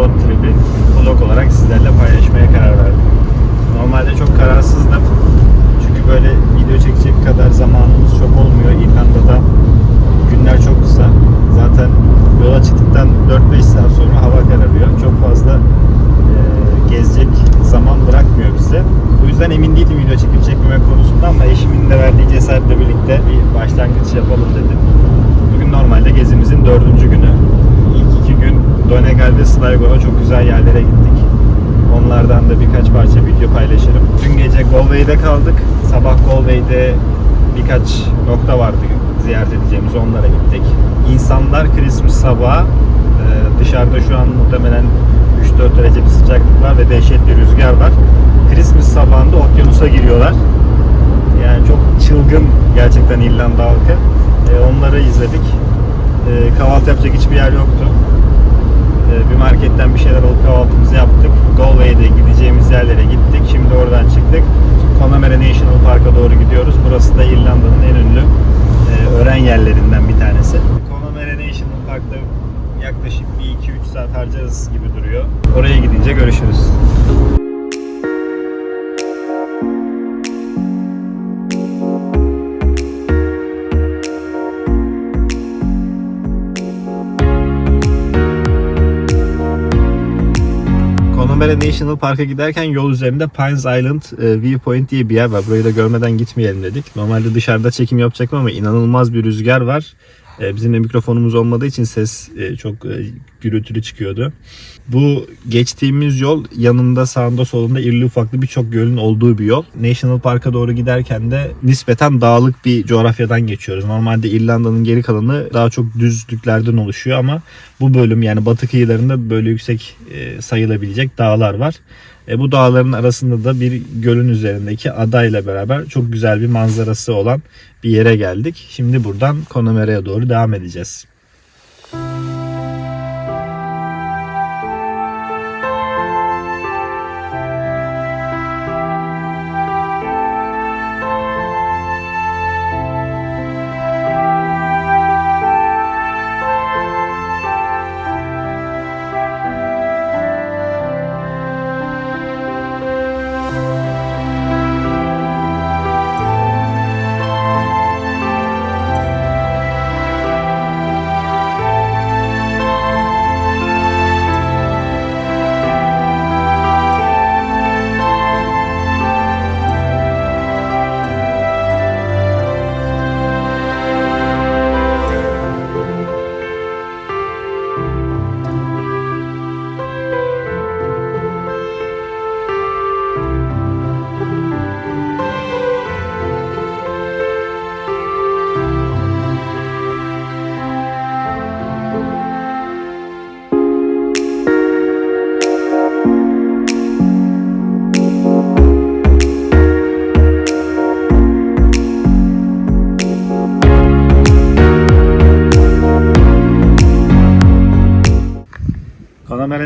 road trip'i vlog olarak sizlerle paylaşmaya karar verdim. Normalde çok kararsızdım. Çünkü böyle video çekecek kadar zamanımız çok olmuyor. İrlanda'da günler çok kısa. Zaten yola çıktıktan 4-5 saat sonra hava kararıyor. Çok fazla e, gezecek zaman bırakmıyor bize. O yüzden emin değildim video çekip çekmeme konusunda ama eşimin de verdiği cesaretle birlikte bir başlangıç yapalım dedim. Bugün normalde gezimizin dördüncü günü. İlk iki gün Donegal ve Sligo'ya çok güzel yerlere gittik. Onlardan da birkaç parça video paylaşırım. Dün gece Galway'de kaldık. Sabah Galway'de birkaç nokta vardı ziyaret edeceğimiz onlara gittik. İnsanlar Christmas sabahı e, dışarıda şu an muhtemelen 3-4 derece bir sıcaklık var ve dehşet bir rüzgar var. Christmas sabahında okyanusa giriyorlar. Yani çok çılgın gerçekten İrlanda halkı. E, onları izledik. E, kahvaltı yapacak hiçbir yer yoktu. E, bir marketten bir şeyler alıp kahvaltımızı yaptık. Galway'de gideceğimiz yerlere gittik. Şimdi oradan çıktık. Connemara National Park'a doğru gidiyoruz. Burası da İrlanda'nın en ünlü e, öğren yerlerinden bir tanesi. Connemara National Park'ta yaklaşık bir 2-3 saat harcarız gibi duruyor. Oraya gidince görüşürüz. Connemara National Park'a giderken yol üzerinde Pines Island e, Viewpoint diye bir yer var. Burayı da görmeden gitmeyelim dedik. Normalde dışarıda çekim yapacaktım ama inanılmaz bir rüzgar var. E, Bizim de mikrofonumuz olmadığı için ses e, çok e, gürültülü çıkıyordu. Bu geçtiğimiz yol yanında sağında solunda irili ufaklı birçok gölün olduğu bir yol. National Park'a doğru giderken de nispeten dağlık bir coğrafyadan geçiyoruz. Normalde İrlanda'nın geri kalanı daha çok düzlüklerden oluşuyor ama bu bölüm yani batı kıyılarında böyle yüksek e, sayılabilecek dağlar var. E, bu dağların arasında da bir gölün üzerindeki adayla beraber çok güzel bir manzarası olan bir yere geldik. Şimdi buradan Connemara'ya doğru devam edeceğiz.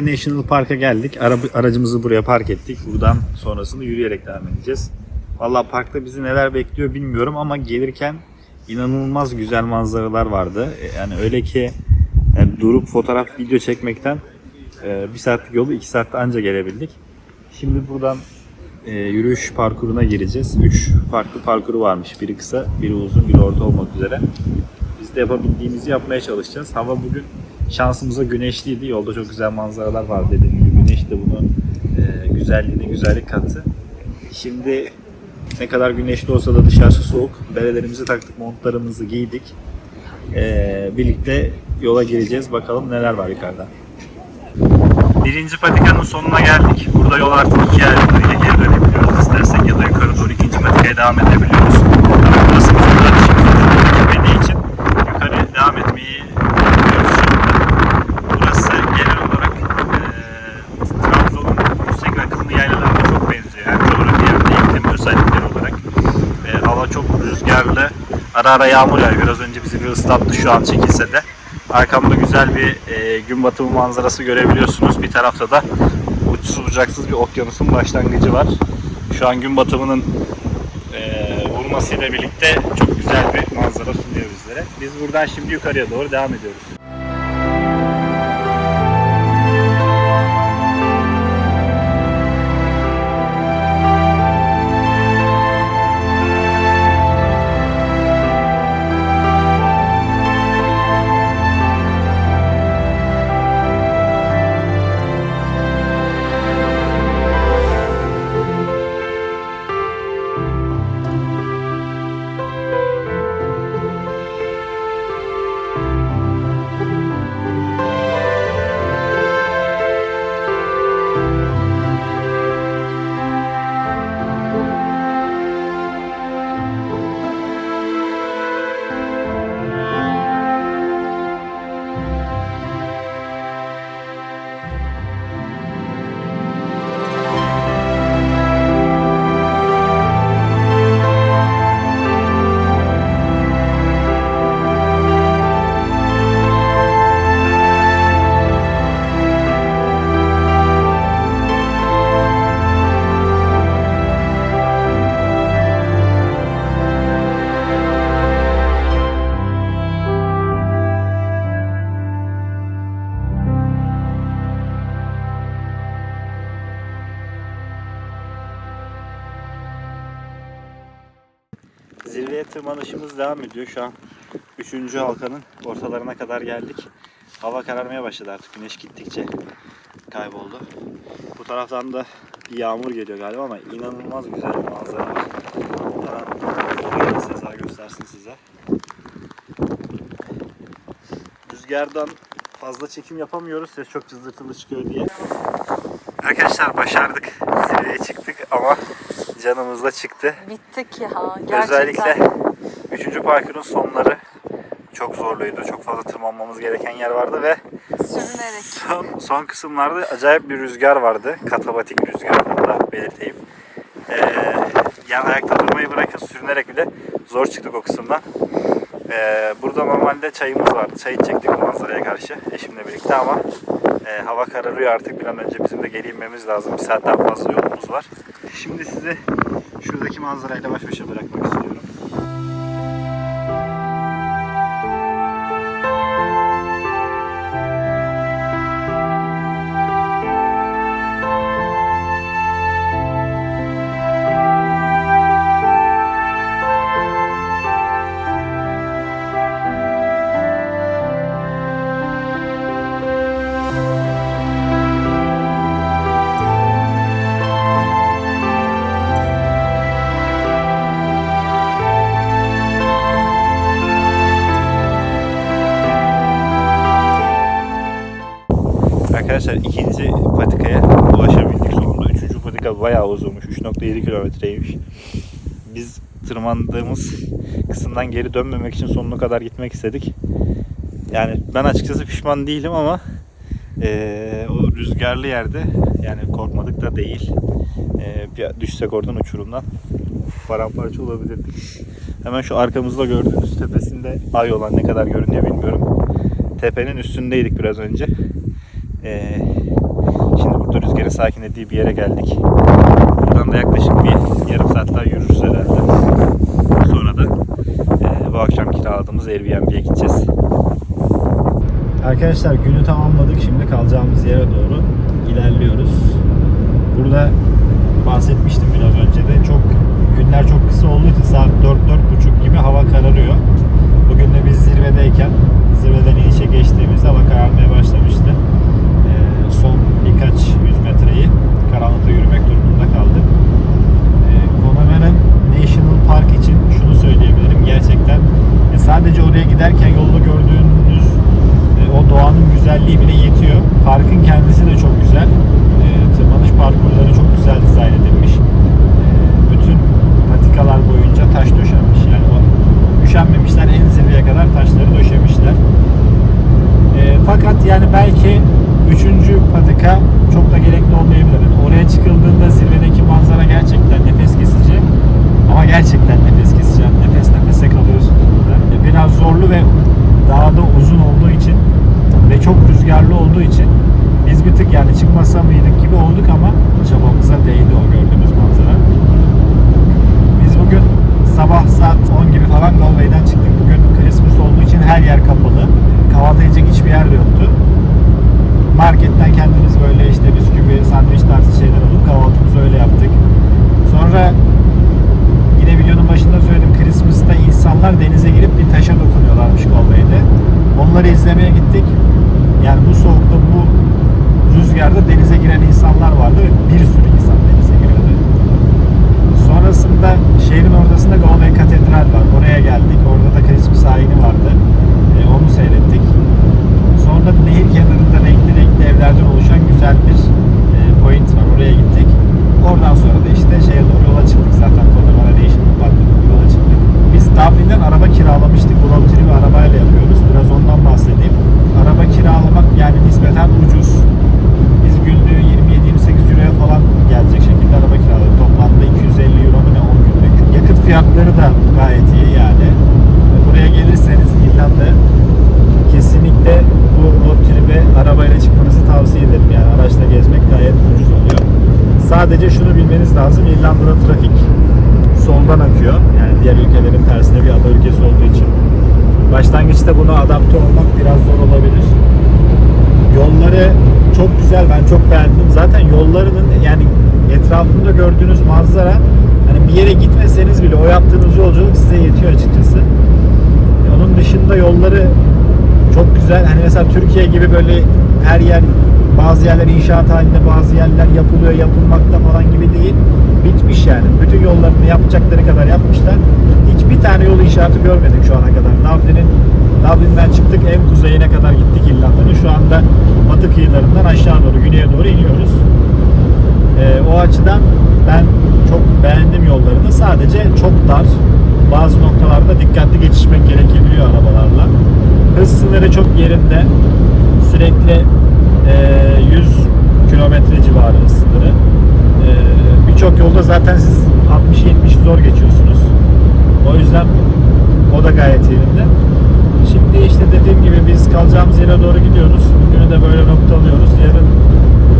Connemara National Park'a geldik. Araba, aracımızı buraya park ettik. Buradan sonrasında yürüyerek devam edeceğiz. Valla parkta bizi neler bekliyor bilmiyorum ama gelirken inanılmaz güzel manzaralar vardı. E, Yani öyle ki yani durup fotoğraf, video çekmekten e, bir saatlik yolu iki saatte anca gelebildik. Şimdi buradan e, yürüyüş parkuruna gireceğiz. Üç farklı parkuru varmış. Biri kısa, biri uzun, biri orta olmak üzere. Biz de yapabildiğimizi yapmaya çalışacağız. Hava bugün şansımıza güneşliydi. Yolda çok güzel manzaralar var dediğim gibi. Güneş de bunun e, güzelliğine güzellik kattı. Şimdi ne kadar güneşli olsa da dışarısı soğuk. Berelerimizi taktık, montlarımızı giydik. E, birlikte yola gireceğiz. Bakalım neler var yukarıda. Birinci patikanın sonuna geldik. Burada yol artık iki ayrımlarıyla geri dönebiliyoruz istersek ya da yukarı doğru ikinci patikaya devam edebiliyoruz. Tabii burası bizim de işimiz bitmediği için yukarı devam etmeyi düşünüyoruz şimdi. Burası genel olarak eee Trabzon'un yüksek rakımlı yaylalarına çok benziyor. Yani coğrafi yerde iklim özellikleri olarak. Ve hava çok rüzgarlı. Ara ara yağmur yağıyor. Biraz önce bizi bir ıslattı şu an çekilse de. Arkamda güzel bir e, gün batımı manzarası görebiliyorsunuz. Bir tarafta da uçsuz bucaksız bir okyanusun başlangıcı var. Şu an gün batımının e, vurmasıyla birlikte çok güzel bir manzara sunuyor bizlere. Biz buradan şimdi yukarıya doğru devam ediyoruz. Devam ediyor. Şu an 3. halkanın ortalarına kadar geldik. Hava kararmaya başladı artık. Güneş gittikçe kayboldu. Bu taraftan da bir yağmur geliyor galiba ama inanılmaz güzel bir manzara var. Hemen Sezar göstersin size. Rüzgardan fazla çekim yapamıyoruz. Ses çok cızırtılı çıkıyor diye. Arkadaşlar başardık. Zirveye çıktık ama canımız da çıktı. Bittik ya gerçekten. Özellikle 3. parkurun sonları çok zorluydu. Çok fazla tırmanmamız gereken yer vardı ve Sürünerek. son, son kısımlarda acayip bir rüzgar vardı. Katabatik rüzgar bunu da belirteyim. Ee, yani ayakta durmayı bırakın sürünerek bile zor çıktık o kısımdan. Ee, burada normalde çayımız vardı. Çay içecektik bu manzaraya karşı eşimle birlikte ama e, hava kararıyor artık. Bir an önce bizim de geri inmemiz lazım. Bir saatten fazla yolumuz var. Şimdi size şuradaki manzarayla baş başa bırakmak istiyorum. Uzunmuş. 3.7 kilometreymiş. Biz tırmandığımız kısımdan geri dönmemek için sonuna kadar gitmek istedik. Yani ben açıkçası pişman değilim ama eee, o rüzgarlı yerde yani korkmadık da değil. Bir düşsek oradan uçurumdan paramparça olabilirdik. Hemen şu arkamızda gördüğünüz tepesinde ay olan ne kadar görünüyor bilmiyorum. Tepenin üstündeydik biraz önce. Ee, burada rüzgarın sakinlediği bir yere geldik. Buradan da yaklaşık bir yarım saat daha yürürüz herhalde. Sonra da e, bu akşam kiraladığımız Airbnb'ye gideceğiz. Arkadaşlar günü tamamladık. Şimdi kalacağımız yere doğru ilerliyoruz. Burada bahsetmiştim biraz önce de çok günler çok kısa olduğu için saat 4-4.30 gibi hava kararıyor. Bugün de biz zirvedeyken zirveden inişe geçtiğimizde hava kararmaya başlamıştı. Ee, son birkaç yüz metreyi karanlıkta yürümek durumunda kaldık. Ee, Connemara National Park için şunu söyleyebilirim. Gerçekten e, sadece oraya giderken yolda gördüğünüz e, o doğanın güzelliği bile yetiyor. Parkın kendisi de çok güzel. E, tırmanış parkurları çok güzel dizayn edilmiş. E, bütün patikalar boyunca taş döşenmiş. Yani o üşenmemişler. En zirveye kadar taşları döşemişler. E, fakat yani belki üçüncü patika çok da gerekli olmayabilir. Yani oraya çıkıldığında zirvedeki manzara gerçekten nefes kesici. Ama gerçekten nefes kesici. Yani nefes nefese kalıyorsun burada. E, Biraz zorlu ve daha da uzun olduğu için ve çok rüzgarlı olduğu için biz bir tık yani çıkmasa mıydık gibi olduk ama çabamıza değdi o gördüğümüz manzara. Biz bugün sabah saat 10 gibi falan Galway'den çıktık. Bugün Christmas olduğu için her yer kapalı. Kahvaltı edecek hiçbir yer de yoktu. Marketten kendimiz böyle işte bisküvi, sandviç tarzı şeyler alıp kahvaltımızı öyle yaptık. Sonra yine videonun başında söyledim Christmas'ta insanlar denize girip bir taşa dokunuyorlarmış Galway'de. Onları izlemeye gittik. Yani bu soğukta bu rüzgarda denize giren insanlar vardı ve bir sürü insan denize giriyordu. Sonrasında şehrin ortasında Galway Katedral var. Oraya geldik. Orada da Christmas ayini vardı. E, onu seyrettik. Sonra nehir kenarında renkli renkli evlerden oluşan güzel bir e, point var. Oraya gittik. Oradan sonra da işte şeye doğru yola çıktık. Zaten Connemara National Park'a doğru yola çıktık. Biz Dublin'den araba kiralamıştık. Bu road trip'i arabayla yapıyoruz. Biraz ondan bahsedeyim. Araba kiralamak yani nispeten ucuz. Biz günlüğü 27-28 euroya falan gelecek şekilde araba kiraladık. Toplamda 250 euro mu ne 10 günlük. Yakıt fiyatları da gayet iyi yani. Buraya gelirseniz İrlanda kesinlikle bu road trip'e arabayla çıkmanızı tavsiye ederim. Yani araçla gezmek gayet ucuz oluyor. Sadece şunu bilmeniz lazım. İrlanda'da trafik soldan akıyor. Yani diğer ülkelerin tersine bir ada ülkesi olduğu için. Başlangıçta buna adapte olmak biraz zor olabilir. Yolları çok güzel. Ben çok beğendim. Zaten yollarının yani etrafında gördüğünüz manzara hani bir yere gitmeseniz bile o yaptığınız yolculuk size yetiyor açıkçası. Onun dışında yolları çok güzel. Hani mesela Türkiye gibi böyle her yer bazı yerler inşaat halinde bazı yerler yapılıyor yapılmakta falan gibi değil. Bitmiş yani. Bütün yollarını yapacakları kadar yapmışlar. Hiçbir tane yol inşaatı görmedik şu ana kadar. Dublin'in Dublin'den çıktık en kuzeyine kadar gittik İrlanda'nın. Şu anda batı kıyılarından aşağı doğru güneye doğru iniyoruz. Ee, o açıdan ben çok beğendim yollarını. Sadece çok dar. Bazı noktalarda dikkatli geçişmek gerekebiliyor arabalarla. Hız sınırı çok yerinde. Sürekli e, 100 kilometre civarı sınırı. E, Birçok yolda zaten siz 60-70'i zor geçiyorsunuz. O yüzden o da gayet yerinde. Şimdi işte dediğim gibi biz kalacağımız yere doğru gidiyoruz. Bugünü de böyle nokta alıyoruz. Yarın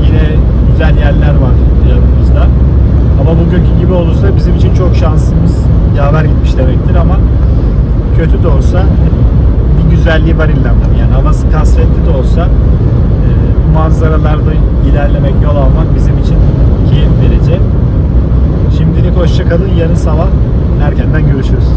yine güzel yerler var yanımızda. Ama bugünkü gibi olursa bizim için çok şansımız yaver gitmiş demektir ama kötü de olsa bir güzelliği var İrlanda'nın. Yani havası kasvetli de olsa manzaralarda ilerlemek, yol almak bizim için keyif verici. Şimdilik hoşça kalın. Yarın sabah erkenden görüşürüz.